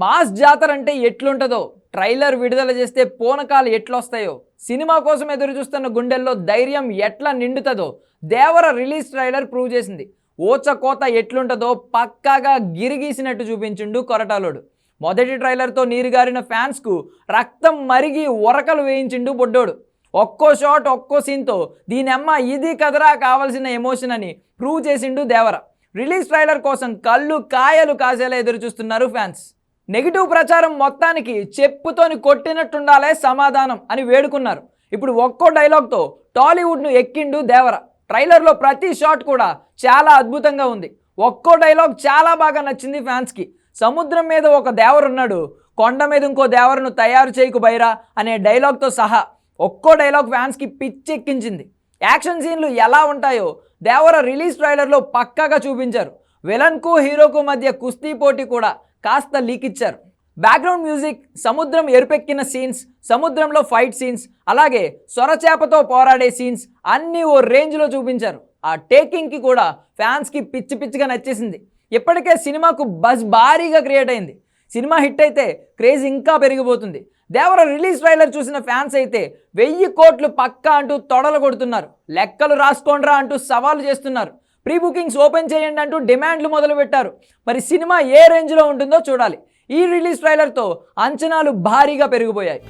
Mass జాతర అంటే ఎట్లుంటుందో? ట్రైలర్ విడుదల చేస్తే పూనకాలు ఎట్లొస్తాయో? సినిమా కోసం ఎదురు చూస్తున్న గుండెల్లో ధైర్యం ఎట్లా నిండుతుందో? దేవర రిలీజ్ ట్రైలర్ ప్రూవ్ చేసింది. ఓచ కోత ఎట్లుంటుందో పక్కాగా గిరిగీసినట్టు చూపించిండు కొరటాలోడు. మొదటి ట్రైలర్తో నీరుగారిన ఫ్యాన్స్కు రక్తం మరిగి ఉరకలు వేయించిండు బొడ్డోడు. ఒక్కో షాట్ ఒక్కో సీన్తో దీనమ్మ ఇది కదరా కావాల్సిన ఎమోషన్ అని ప్రూవ్ చేసిండు దేవర. రిలీజ్ ట్రైలర్ కోసం కళ్ళు కాయలు కాసేలా ఎదురు చూస్తున్నారు ఫ్యాన్స్. నెగిటివ్ ప్రచారం మొత్తానికి చెప్పుతోని కొట్టినట్టుండాలే సమాధానం అని వేడుకున్నారు. ఇప్పుడు ఒక్కో డైలాగ్తో టాలీవుడ్ను ఎక్కిండు దేవర. ట్రైలర్లో ప్రతి షాట్ కూడా చాలా అద్భుతంగా ఉంది. ఒక్కో డైలాగ్ చాలా బాగా నచ్చింది ఫ్యాన్స్కి. సముద్రం మీద ఒక దేవరున్నాడు కొండ మీద ఇంకో దేవరను తయారు చేయకు బైరా అనే డైలాగ్తో సహా ఒక్కో డైలాగ్ ఫ్యాన్స్కి పిచ్చెక్కించింది. యాక్షన్ సీన్లు ఎలా ఉంటాయో దేవర రిలీజ్ ట్రైలర్లో పక్కాగా చూపించారు. విలన్కు హీరోకు మధ్య కుస్తీ పోటీ కూడా కాస్త లీక్ ఇచ్చారు. బ్యాక్గ్రౌండ్ మ్యూజిక్ సముద్రం ఎరుపెక్కిన సీన్స్ సముద్రంలో ఫైట్ సీన్స్ అలాగే సొరచేపతో పోరాడే సీన్స్ అన్నీ ఓ రేంజ్లో చూపించారు. ఆ టేకింగ్కి కూడా ఫ్యాన్స్కి పిచ్చి పిచ్చిగా నచ్చేసింది. ఇప్పటికే సినిమాకు బజ్ భారీగా క్రియేట్ అయింది. సినిమా హిట్ అయితే క్రేజ్ ఇంకా పెరిగిపోతుంది. దేవర రిలీజ్ ట్రైలర్ చూసిన ఫ్యాన్స్ అయితే వెయ్యి కోట్లు పక్కా అంటూ తొడలు కొడుతున్నారు. లెక్కలు రాసుకోండ్రా అంటూ సవాలు చేస్తున్నారు. ప్రీ బుకింగ్స్ ఓపెన్ చేయండి అంటూ డిమాండ్లు మొదలుపెట్టారు. మరి సినిమా ఏ రేంజ్లో ఉంటుందో చూడాలి. ఈ రిలీజ్ ట్రైలర్తో అంచనాలు భారీగా పెరిగిపోయాయి.